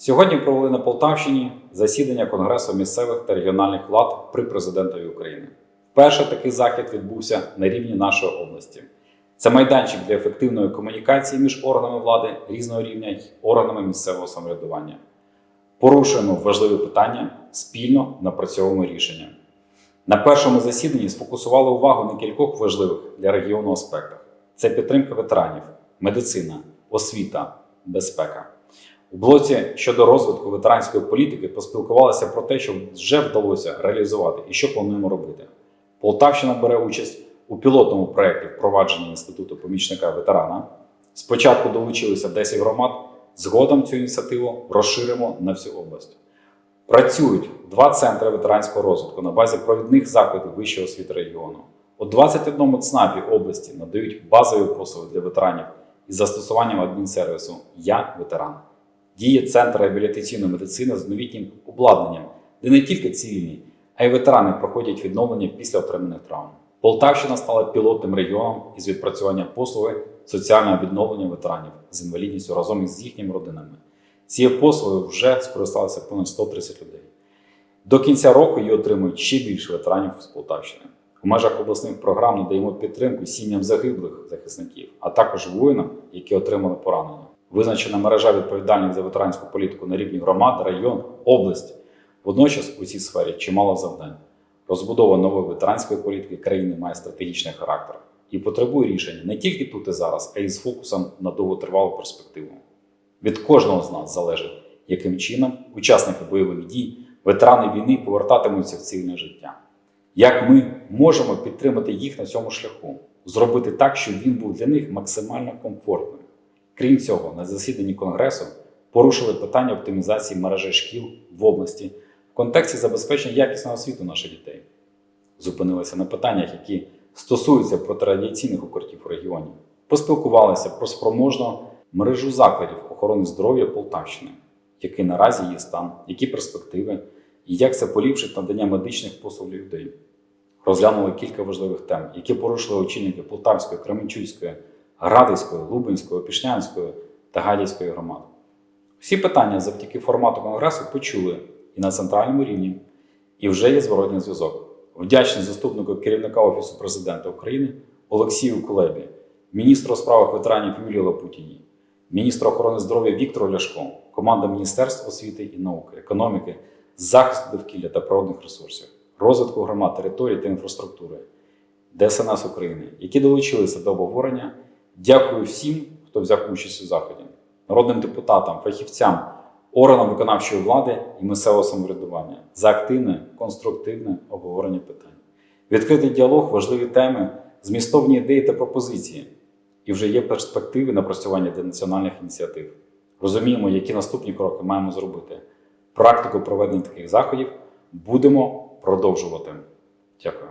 Сьогодні провели на Полтавщині засідання Конгресу місцевих та регіональних влад при президентові України. Вперше такий захід відбувся на рівні нашої області. Це майданчик для ефективної комунікації між органами влади різного рівня й органами місцевого самоврядування. Порушуємо важливі питання, спільно напрацьовуємо рішення. На першому засіданні сфокусували увагу на кількох важливих для регіону аспектах: це підтримка ветеранів, медицина, освіта, безпека. У блоці щодо розвитку ветеранської політики поспілкувалися про те, що вже вдалося реалізувати і що плануємо робити. Полтавщина бере участь у пілотному проєкті впровадження інституту помічника ветерана. Спочатку долучилися 10 громад, згодом цю ініціативу розширимо на всю область. Працюють два центри ветеранського розвитку на базі провідних закладів вищої освіти регіону. У 21 ЦНАПі області надають базові послуги для ветеранів із застосуванням адмінсервісу Я ветеран. Діє центр реабілітаційної медицини з новітнім обладнанням, де не тільки цивільні, а й ветерани проходять відновлення після отриманих травм. Полтавщина стала пілотним регіоном із відпрацювання послуги соціального відновлення ветеранів з інвалідністю разом із їхніми родинами. Цією послугою вже скористалися понад 130 людей. До кінця року її отримують ще більше ветеранів з Полтавщини. У межах обласних програм надаємо підтримку сім'ям загиблих захисників, а також воїнам, які отримали поранення. Визначена мережа відповідальних за ветеранську політику на рівні громад, район, область. Водночас у цій сфері чимало завдань. Розбудова нової ветеранської політики країни має стратегічний характер і потребує рішення не тільки тут і зараз, а й з фокусом на довготривалу перспективу. Від кожного з нас залежить, яким чином учасники бойових дій, ветерани війни повертатимуться в цивільне життя. Як ми можемо підтримати їх на цьому шляху, зробити так, щоб він був для них максимально комфортним. Крім цього, на засіданні Конгресу порушили питання оптимізації мережі шкіл в області в контексті забезпечення якісного освіти наших дітей. Зупинилися на питаннях, які стосуються протирадіаційних укриттів у регіоні. Поспілкувалися про спроможну мережу закладів охорони здоров'я Полтавщини, який наразі є стан, які перспективи і як це поліпшить надання медичних послуг людей. Розглянули кілька важливих тем, які порушили очільники Полтавської, Кременчуцької, Градиської, Лубенської, Пішнянської та Гадяцької громад. Всі питання завдяки формату конгресу почули і на центральному рівні, і вже є зворотній зв'язок. Вдячний заступнику керівника Офісу президента України Олексію Кулебі, міністру у справах ветеранів Юлії Лапутіній, міністру охорони здоров'я Віктору Ляшко, команда Міністерств освіти і науки, економіки, захисту довкілля та природних ресурсів, розвитку громад, територій та інфраструктури, ДСНС України, які долучилися до обговорення. Дякую всім, хто взяв участь у заході, народним депутатам, фахівцям, органам виконавчої влади і місцевого самоврядування за активне, конструктивне обговорення питань. Відкритий діалог, важливі теми, змістовні ідеї та пропозиції. І вже є перспективи напрацювання для національних ініціатив. Розуміємо, які наступні кроки маємо зробити. Практику проведення таких заходів будемо продовжувати. Дякую.